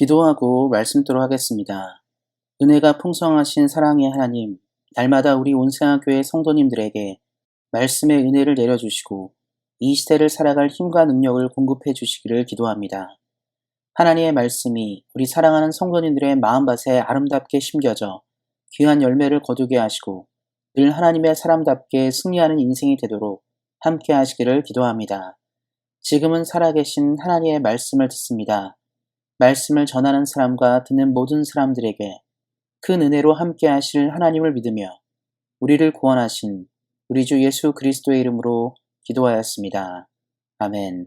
기도하고 말씀도록 하겠습니다. 은혜가 풍성하신 사랑의 하나님, 날마다 우리 온세아교회 성도님들에게 말씀의 은혜를 내려주시고 이 시대를 살아갈 힘과 능력을 공급해 주시기를 기도합니다. 하나님의 말씀이 우리 사랑하는 성도님들의 마음밭에 아름답게 심겨져 귀한 열매를 거두게 하시고 늘 하나님의 사람답게 승리하는 인생이 되도록 함께 하시기를 기도합니다. 지금은 살아계신 하나님의 말씀을 듣습니다. 말씀을 전하는 사람과 듣는 모든 사람들에게 큰 은혜로 함께 하실 하나님을 믿으며 우리를 구원하신 우리 주 예수 그리스도의 이름으로 기도하였습니다. 아멘.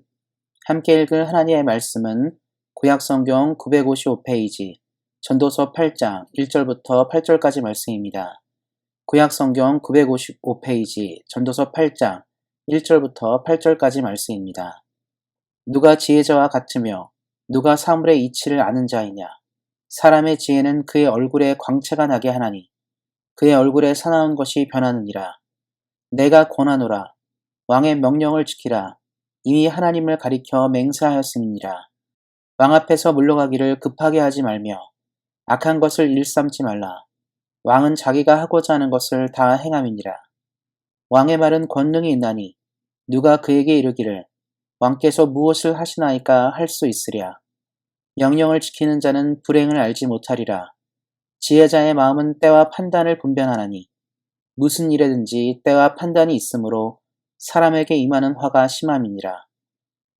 함께 읽을 하나님의 말씀은 구약성경 955페이지 전도서 8장 1절부터 8절까지 말씀입니다. 구약성경 955페이지 전도서 8장 1절부터 8절까지 말씀입니다. 누가 지혜자와 같으며 누가 사물의 이치를 아는 자이냐? 사람의 지혜는 그의 얼굴에 광채가 나게 하나니 그의 얼굴에 사나운 것이 변하느니라. 내가 권하노라. 왕의 명령을 지키라. 이미 하나님을 가리켜 맹세하였음이니라. 왕 앞에서 물러가기를 급하게 하지 말며 악한 것을 일삼지 말라. 왕은 자기가 하고자 하는 것을 다 행함이니라. 왕의 말은 권능이 있나니 누가 그에게 이르기를 왕께서 무엇을 하시나이까 할 수 있으랴. 명령을 지키는 자는 불행을 알지 못하리라. 지혜자의 마음은 때와 판단을 분별하나니 무슨 일에든지 때와 판단이 있으므로 사람에게 임하는 화가 심함이니라.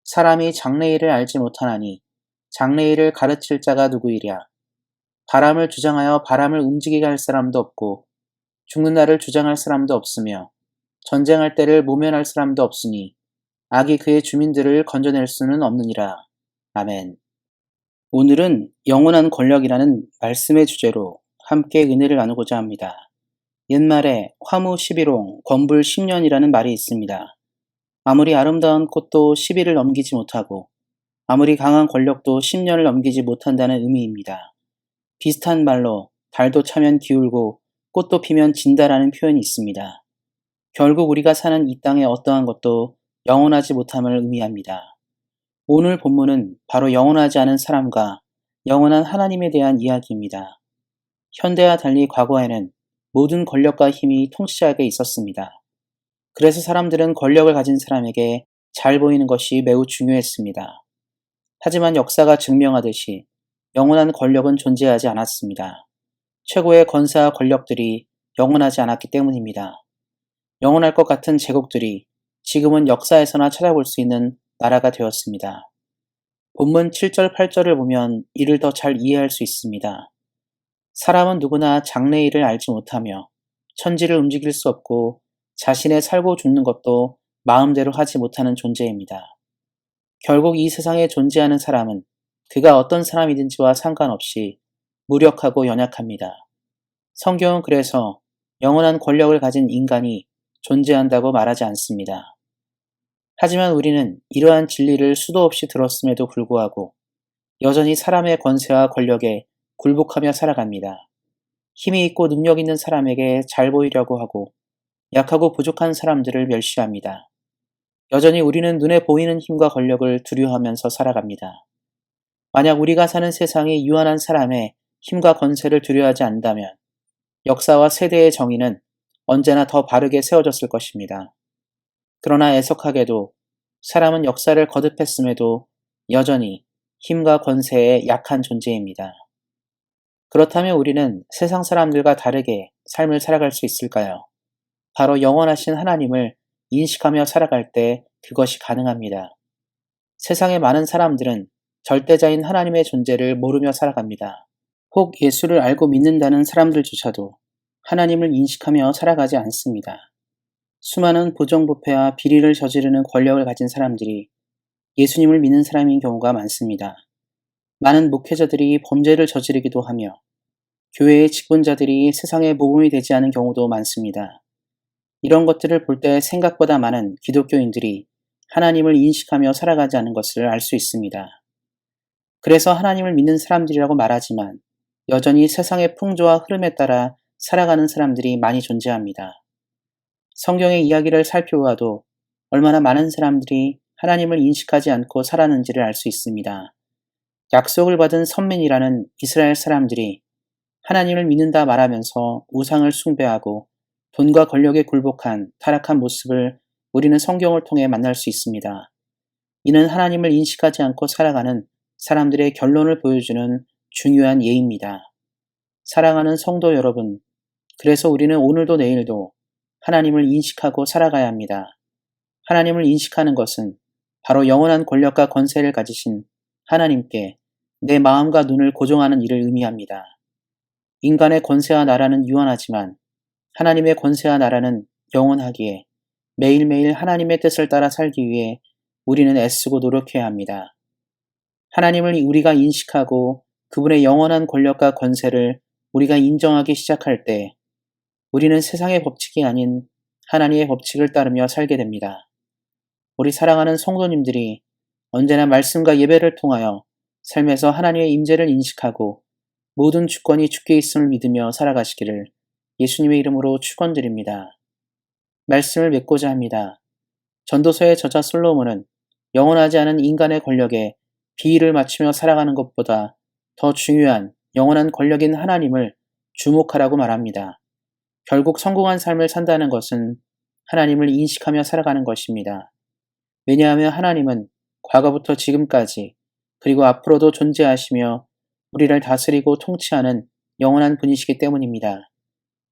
사람이 장래일을 알지 못하나니 장래일을 가르칠 자가 누구이랴. 바람을 주장하여 바람을 움직이게 할 사람도 없고 죽는 날을 주장할 사람도 없으며 전쟁할 때를 모면할 사람도 없으니 악이 그의 주민들을 건져낼 수는 없느니라. 아멘. 오늘은 영원한 권력이라는 말씀의 주제로 함께 은혜를 나누고자 합니다. 옛말에 화무 11홍, 권불 10년이라는 말이 있습니다. 아무리 아름다운 꽃도 10일을 넘기지 못하고 아무리 강한 권력도 10년을 넘기지 못한다는 의미입니다. 비슷한 말로 달도 차면 기울고 꽃도 피면 진다라는 표현이 있습니다. 결국 우리가 사는 이 땅의 어떠한 것도 영원하지 못함을 의미합니다. 오늘 본문은 바로 영원하지 않은 사람과 영원한 하나님에 대한 이야기입니다. 현대와 달리 과거에는 모든 권력과 힘이 통치자에게 있었습니다. 그래서 사람들은 권력을 가진 사람에게 잘 보이는 것이 매우 중요했습니다. 하지만 역사가 증명하듯이 영원한 권력은 존재하지 않았습니다. 최고의 권사와 권력들이 영원하지 않았기 때문입니다. 영원할 것 같은 제국들이 지금은 역사에서나 찾아볼 수 있는 나라가 되었습니다. 본문 7절, 8절을 보면 이를 더 잘 이해할 수 있습니다. 사람은 누구나 장래일을 알지 못하며 천지를 움직일 수 없고 자신의 살고 죽는 것도 마음대로 하지 못하는 존재입니다. 결국 이 세상에 존재하는 사람은 그가 어떤 사람이든지와 상관없이 무력하고 연약합니다. 성경은 그래서 영원한 권력을 가진 인간이 존재한다고 말하지 않습니다. 하지만 우리는 이러한 진리를 수도 없이 들었음에도 불구하고 여전히 사람의 권세와 권력에 굴복하며 살아갑니다. 힘이 있고 능력 있는 사람에게 잘 보이려고 하고 약하고 부족한 사람들을 멸시합니다. 여전히 우리는 눈에 보이는 힘과 권력을 두려워하면서 살아갑니다. 만약 우리가 사는 세상이 유한한 사람의 힘과 권세를 두려워하지 않다면 역사와 세대의 정의는 언제나 더 바르게 세워졌을 것입니다. 그러나 애석하게도 사람은 역사를 거듭했음에도 여전히 힘과 권세에 약한 존재입니다. 그렇다면 우리는 세상 사람들과 다르게 삶을 살아갈 수 있을까요? 바로 영원하신 하나님을 인식하며 살아갈 때 그것이 가능합니다. 세상의 많은 사람들은 절대자인 하나님의 존재를 모르며 살아갑니다. 혹 예수를 알고 믿는다는 사람들조차도 하나님을 인식하며 살아가지 않습니다. 수많은 부정부패와 비리를 저지르는 권력을 가진 사람들이 예수님을 믿는 사람인 경우가 많습니다. 많은 목회자들이 범죄를 저지르기도 하며 교회의 직분자들이 세상에 모범이 되지 않은 경우도 많습니다. 이런 것들을 볼 때 생각보다 많은 기독교인들이 하나님을 인식하며 살아가지 않은 것을 알 수 있습니다. 그래서 하나님을 믿는 사람들이라고 말하지만 여전히 세상의 풍조와 흐름에 따라 살아가는 사람들이 많이 존재합니다. 성경의 이야기를 살펴보아도 얼마나 많은 사람들이 하나님을 인식하지 않고 살았는지를 알 수 있습니다. 약속을 받은 선민이라는 이스라엘 사람들이 하나님을 믿는다 말하면서 우상을 숭배하고 돈과 권력에 굴복한 타락한 모습을 우리는 성경을 통해 만날 수 있습니다. 이는 하나님을 인식하지 않고 살아가는 사람들의 결론을 보여주는 중요한 예입니다. 사랑하는 성도 여러분, 그래서 우리는 오늘도 내일도 하나님을 인식하고 살아가야 합니다. 하나님을 인식하는 것은 바로 영원한 권력과 권세를 가지신 하나님께 내 마음과 눈을 고정하는 일을 의미합니다. 인간의 권세와 나라는 유한하지만 하나님의 권세와 나라는 영원하기에 매일매일 하나님의 뜻을 따라 살기 위해 우리는 애쓰고 노력해야 합니다. 하나님을 우리가 인식하고 그분의 영원한 권력과 권세를 우리가 인정하기 시작할 때 우리는 세상의 법칙이 아닌 하나님의 법칙을 따르며 살게 됩니다. 우리 사랑하는 성도님들이 언제나 말씀과 예배를 통하여 삶에서 하나님의 임재를 인식하고 모든 주권이 주께 있음을 믿으며 살아가시기를 예수님의 이름으로 축원드립니다. 말씀을 맺고자 합니다. 전도서의 저자 솔로몬은 영원하지 않은 인간의 권력에 비위를 맞추며 살아가는 것보다 더 중요한 영원한 권력인 하나님을 주목하라고 말합니다. 결국 성공한 삶을 산다는 것은 하나님을 인식하며 살아가는 것입니다. 왜냐하면 하나님은 과거부터 지금까지 그리고 앞으로도 존재하시며 우리를 다스리고 통치하는 영원한 분이시기 때문입니다.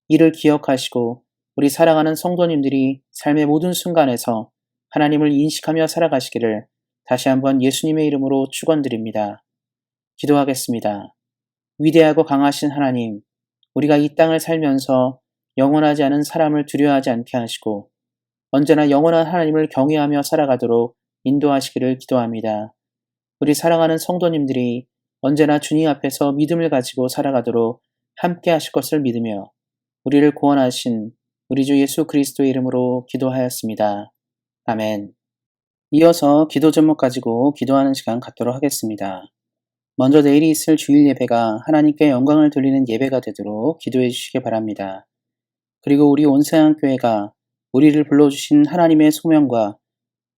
이를 기억하시고 우리 사랑하는 성도님들이 삶의 모든 순간에서 하나님을 인식하며 살아가시기를 다시 한번 예수님의 이름으로 축원드립니다. 기도하겠습니다. 위대하고 강하신 하나님, 우리가 이 땅을 살면서 영원하지 않은 사람을 두려워하지 않게 하시고 언제나 영원한 하나님을 경외하며 살아가도록 인도하시기를 기도합니다. 우리 사랑하는 성도님들이 언제나 주님 앞에서 믿음을 가지고 살아가도록 함께 하실 것을 믿으며 우리를 구원하신 우리 주 예수 그리스도의 이름으로 기도하였습니다. 아멘. 이어서 기도 제목 가지고 기도하는 시간 갖도록 하겠습니다. 먼저 내일이 있을 주일 예배가 하나님께 영광을 돌리는 예배가 되도록 기도해 주시기 바랍니다. 그리고 우리 온세안교회가 우리를 불러주신 하나님의 소명과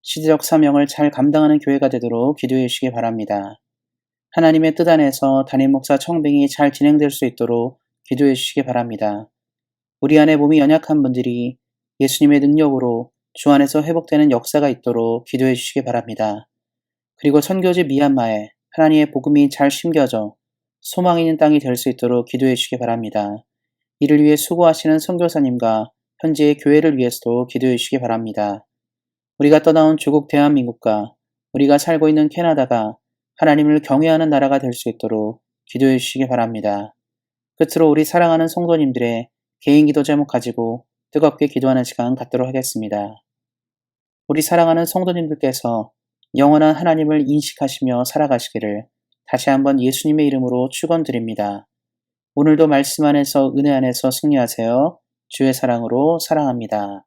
시대적 사명을 잘 감당하는 교회가 되도록 기도해 주시기 바랍니다. 하나님의 뜻 안에서 담임 목사 청빙이 잘 진행될 수 있도록 기도해 주시기 바랍니다. 우리 안에 몸이 연약한 분들이 예수님의 능력으로 주 안에서 회복되는 역사가 있도록 기도해 주시기 바랍니다. 그리고 선교지 미얀마에 하나님의 복음이 잘 심겨져 소망 있는 땅이 될 수 있도록 기도해 주시기 바랍니다. 이를 위해 수고하시는 선교사님과 현재의 교회를 위해서도 기도해 주시기 바랍니다. 우리가 떠나온 조국 대한민국과 우리가 살고 있는 캐나다가 하나님을 경외하는 나라가 될 수 있도록 기도해 주시기 바랍니다. 끝으로 우리 사랑하는 성도님들의 개인 기도 제목 가지고 뜨겁게 기도하는 시간 갖도록 하겠습니다. 우리 사랑하는 성도님들께서 영원한 하나님을 인식하시며 살아가시기를 다시 한번 예수님의 이름으로 축원드립니다. 오늘도 말씀 안에서 은혜 안에서 승리하세요. 주의 사랑으로 사랑합니다.